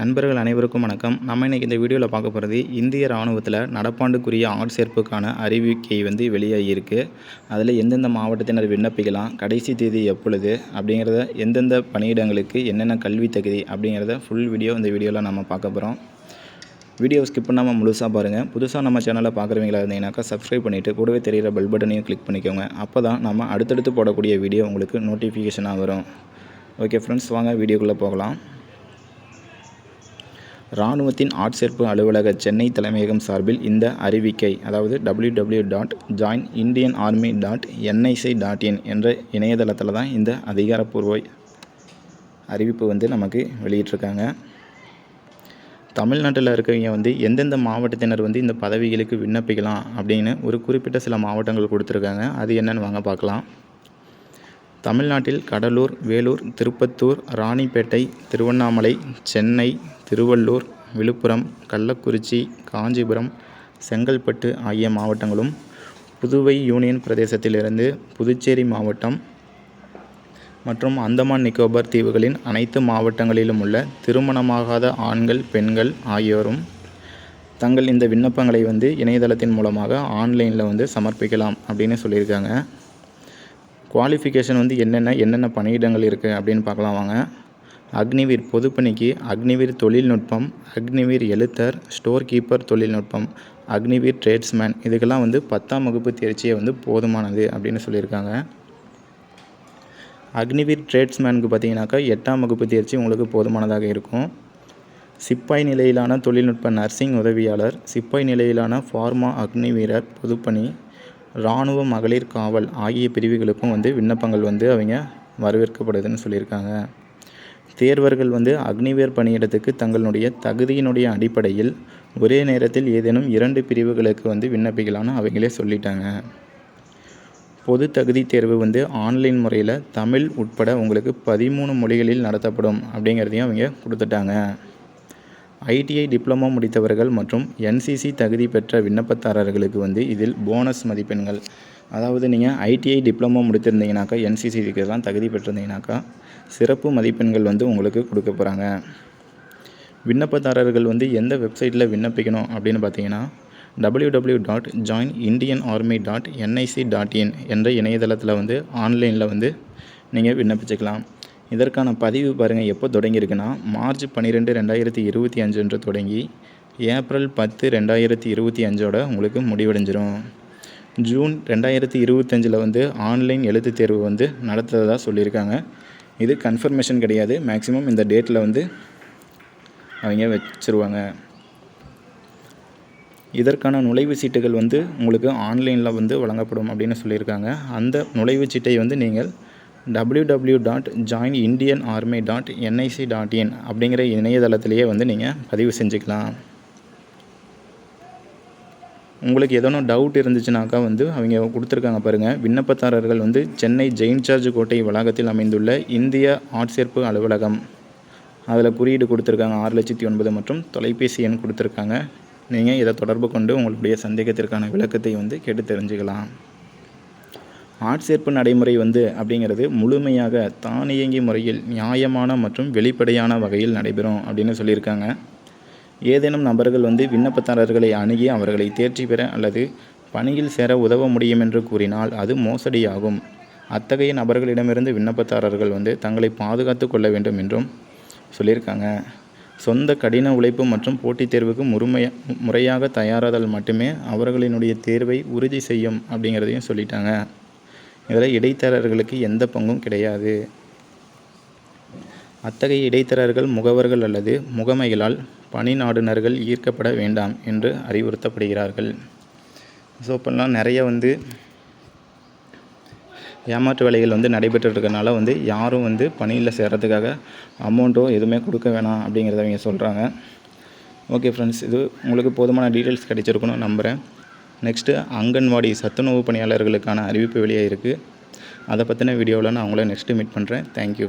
நண்பர்கள் அனைவருக்கும் வணக்கம். நம்ம இன்றைக்கி இந்த வீடியோவில் பார்க்க போகிறது இந்திய ராணுவத்தில் நடப்பாண்டுக்குரிய ஆட்சேர்ப்புக்கான அறிவிக்கை வந்து வெளியாகியிருக்கு அதில் எந்தெந்த மாவட்டத்தினர் விண்ணப்பிக்கலாம் கடைசி தேதி எப்பொழுது அப்படிங்கிறத எந்தெந்த பணியிடங்களுக்கு என்னென்ன கல்வி தகுதி அப்படிங்கிறத ஃபுல் வீடியோ இந்த வீடியோவில் நம்ம பார்க்க போகிறோம் வீடியோ ஸ்கிப் பண்ணாமல் முழுசாக பாருங்கள் புதுசாக நம்ம சேனலை பார்க்குறவங்களா இருந்தீங்கன்னாக்கா சப்ஸ்கிரைப் பண்ணிவிட்டு கூடவே தெரியிற பெல் பட்டனையும் கிளிக் பண்ணிக்கோங்க. அப்போ தான் நம்ம அடுத்தடுத்து போடக்கூடிய வீடியோ உங்களுக்கு நோட்டிஃபிகேஷனாக வரும். ஓகே ஃப்ரெண்ட்ஸ் வாங்க வீடியோக்குள்ளே போகலாம். இராணுவத்தின் ஆட்சேர்ப்பு அலுவலக சென்னை தலைமையகம் சார்பில் இந்த அறிவிக்கை அதாவது W W dot join Indian army dot NIC dot in என்ற இணையதளத்தில் தான் இந்த அதிகாரப்பூர்வ அறிவிப்பு வந்து நமக்கு வெளியிட்டிருக்காங்க. தமிழ்நாட்டில் இருக்கவங்க வந்து எந்தெந்த மாவட்டத்தினர் வந்து இந்த பதவிகளுக்கு விண்ணப்பிக்கலாம் அப்படின்னு ஒரு குறிப்பிட்ட சில மாவட்டங்கள் கொடுத்துருக்காங்க. அது என்னென்னு வாங்க பார்க்கலாம். தமிழ்நாட்டில் கடலூர் வேலூர் திருப்பத்தூர் ராணிப்பேட்டை திருவண்ணாமலை சென்னை திருவள்ளூர் விழுப்புரம் கள்ளக்குறிச்சி காஞ்சிபுரம் செங்கல்பட்டு ஆகிய மாவட்டங்களும் புதுவை யூனியன் பிரதேசத்திலிருந்து புதுச்சேரி மாவட்டம் மற்றும் அந்தமான் நிக்கோபார் தீவுகளின் அனைத்து மாவட்டங்களிலும் உள்ள திருமணமாகாத ஆண்கள் பெண்கள் ஆகியோரும் தங்கள் இந்த விண்ணப்பங்களை வந்து இணையதளத்தின் மூலமாக ஆன்லைனில் வந்து சமர்ப்பிக்கலாம் அப்படின்னு சொல்லியிருக்காங்க. குவாலிஃபிகேஷன் வந்து என்னென்ன என்னென்ன பணியிடங்கள் இருக்குது அப்படின்னு பார்க்கலாம் வாங்க. அக்னிவீர் பொதுப்பணிக்கு அக்னிவீர் தொழில்நுட்பம் அக்னிவீர் எழுத்தர் ஸ்டோர் கீப்பர் தொழில்நுட்பம் அக்னிவீர் ட்ரேட்ஸ்மேன் இதுக்கெல்லாம் வந்து பத்தாம் வகுப்பு தேர்ச்சியை வந்து போதுமானது அப்படின்னு சொல்லியிருக்காங்க. அக்னிவீர் ட்ரேட்ஸ்மேனுக்கு பார்த்தீங்கன்னாக்கா எட்டாம் வகுப்பு தேர்ச்சி உங்களுக்கு போதுமானதாக இருக்கும். சிப்பாய் நிலையிலான தொழில்நுட்ப நர்சிங் உதவியாளர் சிப்பாய் நிலையிலான ஃபார்மா அக்னி வீரர் பொதுப்பணி இராணுவ மகளிர் காவல் ஆகிய பிரிவுகளுக்கும் வந்து விண்ணப்பங்கள் வந்து அவங்க வரவேற்கப்படுதுன்னு சொல்லியிருக்காங்க. தேர்வர்கள் வந்து அக்னிவேர் பணியிடத்துக்கு தங்களுடைய தகுதியினுடைய அடிப்படையில் ஒரே நேரத்தில் ஏதேனும் இரண்டு பிரிவுகளுக்கு வந்து விண்ணப்பிக்கலாம்னு அவங்களே சொல்லிட்டாங்க. பொது தகுதி தேர்வு வந்து ஆன்லைன் முறையில் தமிழ் உட்பட உங்களுக்கு பதிமூணு மொழிகளில் நடத்தப்படும் அப்படிங்கிறதையும் அவங்க கொடுத்துட்டாங்க. ஐடிஐ டிப்ளமோ முடித்தவர்கள் மற்றும் என்சிசி தகுதி பெற்ற விண்ணப்பதாரர்களுக்கு வந்து இதில் போனஸ் மதிப்பெண்கள். அதாவது நீங்கள் ஐடிஐ டிப்ளமோ முடித்திருந்தீங்கனாக்கா என்சிசிக்கு தான் தகுதி பெற்றிருந்தீங்கனாக்கா சிறப்பு மதிப்பெண்கள் வந்து உங்களுக்கு கொடுக்க போகிறாங்க விண்ணப்பதாரர்கள் வந்து எந்த வெப்சைட்டில் விண்ணப்பிக்கணும் அப்படின்னு பார்த்தீங்கன்னா W W dot join Indian army dot NIC dot in என்ற இணையதளத்தில் வந்து ஆன்லைனில் வந்து நீங்கள் விண்ணப்பிச்சுக்கலாம். இதற்கான பதிவு பாருங்கள் எப்போ தொடங்கியிருக்குன்னா மார்ச் பன்னிரெண்டு ரெண்டாயிரத்தி இருபத்தி அஞ்சுன்று தொடங்கி ஏப்ரல் பத்து ரெண்டாயிரத்தி இருபத்தி அஞ்சோட உங்களுக்கு முடிவடைஞ்சிரும். ஜூன் ரெண்டாயிரத்தி இருபத்தஞ்சில் வந்து ஆன்லைன் எழுத்து தேர்வு வந்து நடத்துறதா சொல்லியிருக்காங்க. இது கன்ஃபர்மேஷன் கிடையாது. மேக்ஸிமம் இந்த டேட்டில் வந்து அவங்க வச்சுருவாங்க. இதற்கான நுழைவு சீட்டுகள் வந்து உங்களுக்கு ஆன்லைனில் வந்து வழங்கப்படும் அப்படின்னு சொல்லியிருக்காங்க. அந்த நுழைவு சீட்டை வந்து நீங்கள் W W dot join Indian army dot NIC dot in அப்படிங்கிற இணையதளத்திலேயே வந்து நீங்கள் பதிவு செஞ்சுக்கலாம். உங்களுக்கு எதனும் டவுட் இருந்துச்சுனாக்கா வந்து அவங்க கொடுத்துருக்காங்க பாருங்கள் விண்ணப்பதாரர்கள் வந்து சென்னை ஜெயின் சார்ஜ் கோட்டை வளாகத்தில் அமைந்துள்ள இந்திய ஆட்சேர்ப்பு அலுவலகம். அதில் குறியீடு கொடுத்துருக்காங்க ஆறு லட்சத்தி ஒன்பது மற்றும் தொலைபேசி எண் கொடுத்துருக்காங்க. நீங்கள் இதை தொடர்பு கொண்டு உங்களுடைய சந்தேகத்திற்கான விளக்கத்தை வந்து கேட்டு தெரிஞ்சுக்கலாம். ஆட்சேர்ப்பு நடைமுறை வந்து அப்படிங்கிறது முழுமையாக தானியங்கி முறையில் நியாயமான மற்றும் வெளிப்படையான வகையில் நடைபெறும் அப்படின்னு சொல்லியிருக்காங்க. ஏதேனும் நபர்கள் வந்து விண்ணப்பதாரர்களை அணுகி அவர்களை தேர்ச்சி பெற அல்லது பணியில் சேர உதவ முடியும் என்று கூறினால் அது மோசடியாகும். அத்தகைய நபர்களிடமிருந்து விண்ணப்பதாரர்கள் வந்து தங்களை பாதுகாத்து கொள்ள வேண்டும் என்றும் சொல்லியிருக்காங்க. சொந்த கடின உழைப்பு மற்றும் போட்டித் தேர்வுக்கு முழுமைய முறையாக தயாராதல் மட்டுமே அவர்களினுடைய தேர்வை உறுதி செய்யும் அப்படிங்கிறதையும் சொல்லிட்டாங்க. இதில் இடைத்தரகர்களுக்கு எந்த பங்கும் கிடையாது. அத்தகைய இடைத்தரகர்கள் முகவர்கள் அல்லது முகமைகளால் பணி நாடுனர்கள் ஈர்க்கப்பட வேண்டாம் என்று அறிவுறுத்தப்படுகிறார்கள். ஸோ இப்போல்லாம் நிறைய வந்து ஏமாற்று வேலைகள் வந்து நடைபெற்றுருக்கனால வந்து யாரும் வந்து பணியில் சேர்கிறதுக்காக அமௌண்ட்டோ எதுவுமே கொடுக்க வேணாம் அப்படிங்கிறத அவங்க சொல்கிறாங்க ஓகே ஃப்ரெண்ட்ஸ் இது உங்களுக்கு போதுமான டீட்டெயில்ஸ் கிடைச்சிருக்கணும் நம்புகிறேன் நெக்ஸ்ட்டு அங்கன்வாடி சத்துணவு பணியாளர்களுக்கான அறிவிப்பு வெளியே இருக்குது அதை பற்றின வீடியோவில் நான் உங்களை நெக்ஸ்ட்டு மீட் பண்ணுறேன். தேங்க்யூ